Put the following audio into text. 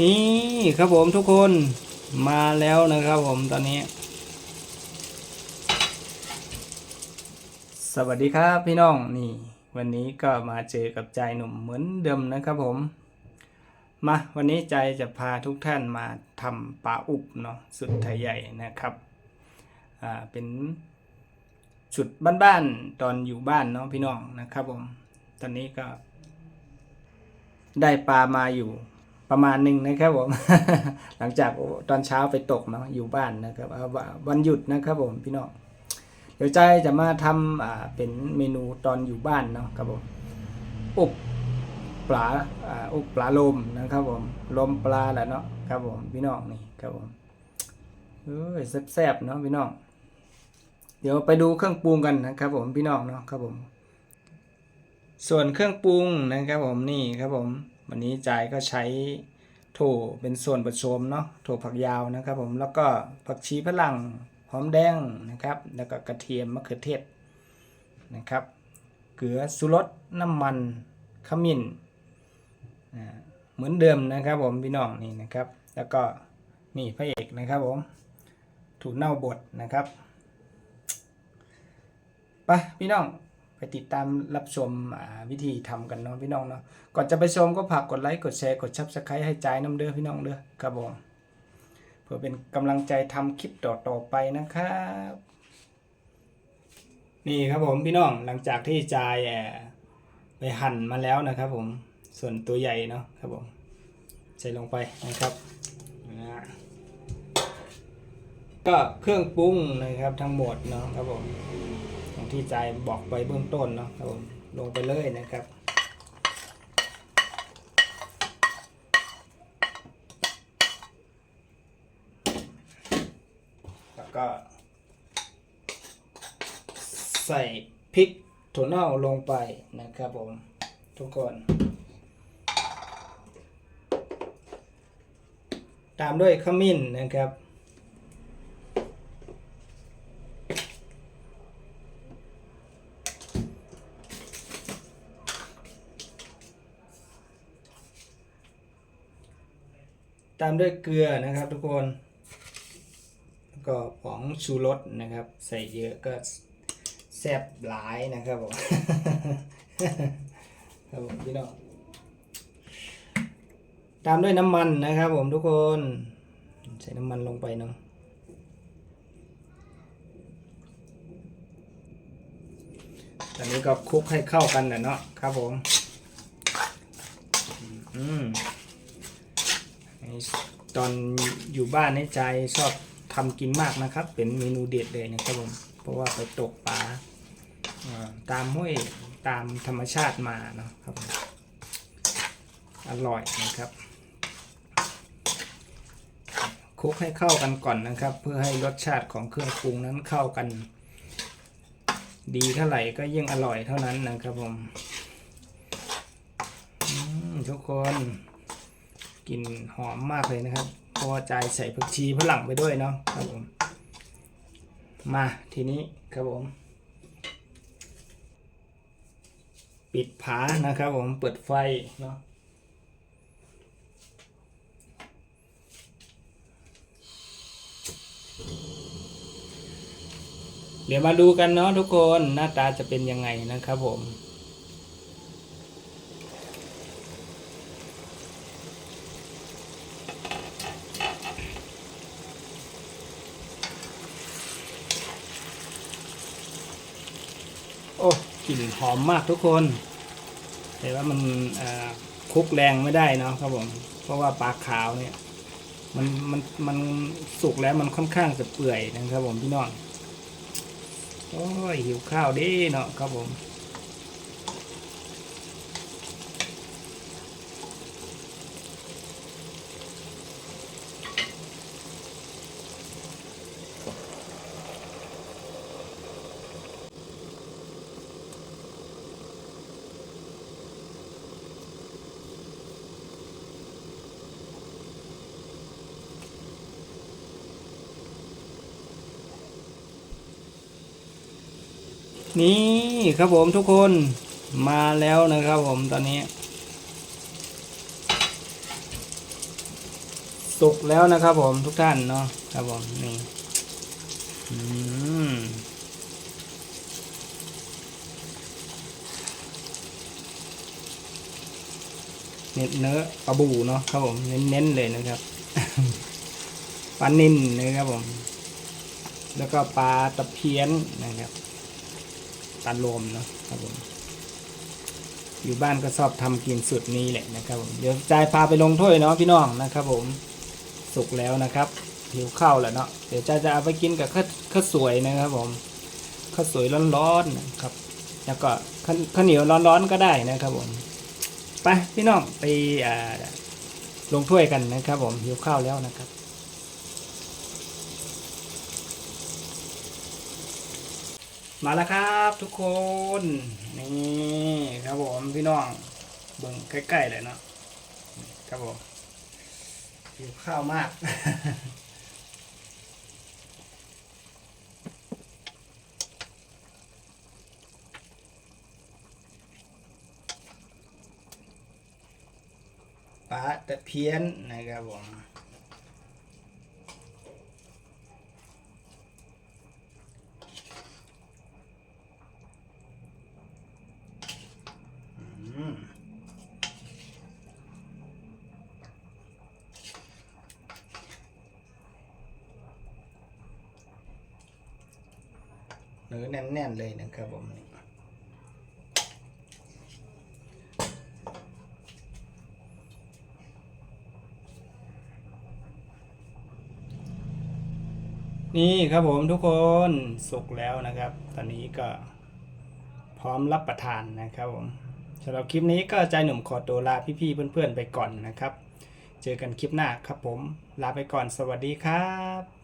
นี่ครับผมทุกคนมาแล้วนะครับผมตอนนี้ สวัสดีครับพี่น้องนี่ วันนี้ก็มาเจอกับใจหนุ่มเหมือนเดิมนะครับผม มาวันนี้ใจจะพาทุกท่านมาทำปลาอุบเนาะสุดไทยใหญ่นะครับอ่าเป็นสุดบ้านๆตอนอยู่บ้านเนาะพี่น้องนะครับผม ตอนนี้ก็ ได้ปลามาอยู่ ประมาณหนึ่งนะครับผม หลังจากตอนเช้าไปตกเนาะอยู่บ้านนะครับวันหยุดนะครับผมพี่น้องเดี๋ยวใจจะมาทำเป็นเมนูตอนอยู่บ้านเนาะครับผมอบปลาอ่าอบปลาลมนะครับผมลมปลาแหละเนาะครับผมพี่น้องนี่ครับผมเอ้ยแซ่บๆเนาะพี่น้องเดี๋ยวไปดูเครื่องปรุงกันนะครับผมพี่น้องเนาะครับผม ส่วนเครื่องปรุงนะครับผมนี่ครับผม วันนี้จ่ายก็ใช้โถเป็นส่วนผสมเนาะโถผักยาวนะครับผมแล้วก็ผักชีฝรั่งหอมแดงนะครับ แล้วก็กระเทียมมะเขือเทศนะครับ เกลือสุรสน้ำมันขมิ้นเหมือนเดิมนะครับผมพี่น้องนี่นะครับ แล้วก็นี่พระเอกนะครับผมถูกเน่าบดนะครับไปพี่น้อง ติดตามรับชมวิธีทำกันเนาะพี่น้องเนาะก่อนจะไปชมก็ฝากกดไลค์กดแชร์กดชับสไครต์ให้ใจน้ำเด้อพี่น้องเด้อครับผมเพื่อเป็นกำลังใจทำคลิปต่อๆไปนะครับนี่ครับผมพี่น้องหลังจากที่จายแอบไปหั่นมาแล้วนะครับ ผมส่วนตัวใหญ่เนาะครับผมใส่ลงไปนะครับก็เครื่องปรุงนะครับทั้งหมดเนาะครับผม อย่างที่ใจบอกไปเบื้องต้นเนาะครับผมลงไปเลยนะครับแล้วก็ ใส่พริกถั่วเน่าลงไปนะครับผมทุกคน ตามด้วยขมิ้นนะครับ ตามด้วยเกลือนะครับทุกคนแล้วก็ผงชูรสนะครับ ใส่เยอะก็แซ่บหลายนะครับผมครับผมพี่น้องตามด้วยน้ำมันนะครับผมทุกคน ใส่น้ำมันลงไปเนาะตอนนี้ก็คลุกให้เข้ากันนะเนาะครับผม อืม ตอนอยู่บ้านในใจชอบทำกินมากนะครับ เป็นเมนูเด็ดเลยนะครับผมเพราะว่าไปตกปลาอ่าตามห้วยตามธรรมชาติมาเนาะครับอร่อยนะครับคลุกให้เข้ากันก่อนนะครับ เพื่อให้รสชาติของเครื่องปรุงนั้นเข้ากัน ดีเท่าไหร่ก็ยิ่งอร่อยเท่านั้นนะครับผมมทุกคน กลิ่นหอมมากเลยนะครับเพราะว่าใจใส่ผักชีฝรั่งไปด้วยเนาะครับผมมาทีนี้ครับผม ปิดผานะครับผมเปิดไฟเนาะเดี๋ยวมาดูกันเนาะทุกคนหน้าตาจะเป็นยังไงนะครับผม โอ้ กลิ่นหอมมากทุกคน แต่ว่ามันคุกแรงไม่ได้เนาะครับผม เพราะว่าปลาขาวเนี่ยมันมันมันสุกแล้วมันค่อนข้างจะเปื่อยนะครับผมพี่น้อง โอ้ยหิวข้าวเดิเนาะครับผม นี่ครับผมทุกคนมาแล้วนะครับผมตอนนี้ สุกแล้วนะครับผมทุกท่านเนาะครับผมนี่เนื้อเนื้อปลาบูเนาะครับผมเน้นๆเลยนะครับปลานิ่นนะครับผม แล้วก็ปลาตะเพียนนะครับ ปลาลมเนาะครับผมอยู่บ้านก็ชอบทำกินสุดนี้แหละนะครับผมเดี๋ยวจายพาไปลงถ้วยเนาะพี่น้องนะครับผมสุกแล้วนะครับหิวข้าวแล้วเนาะเดี๋ยวจายจะเอาไปกินกับข้าวข้าวสวยนะครับผมข้าวสวยร้อนๆนะครับ แล้วก็ข้าวข้าวเหนียวร้อนๆก็ได้นะครับผมไปพี่น้องไปลงถ้วยกันนะครับผมหิวข้าวแล้วนะครับ มาแล้วครับทุกคน นี่ครับผมพี่น้องเบิ่งใกล้ๆเลยเนาะครับผมหิวข้าวมาก ปลาตะเพียนนะครับผม นื้อแน่นๆเลยนะครับผมนี่นี่ครับผมทุกคนสุกแล้วนะครับ ตอนนี้ก็พร้อมรับประทานนะครับผมสำหรับคลิปนี้ก็ใจหนุ่มขอตัวลาพี่ๆเพื่อนๆไปก่อนนะครับ เจอกันคลิปหน้าครับผม ลาไปก่อนสวัสดีครับ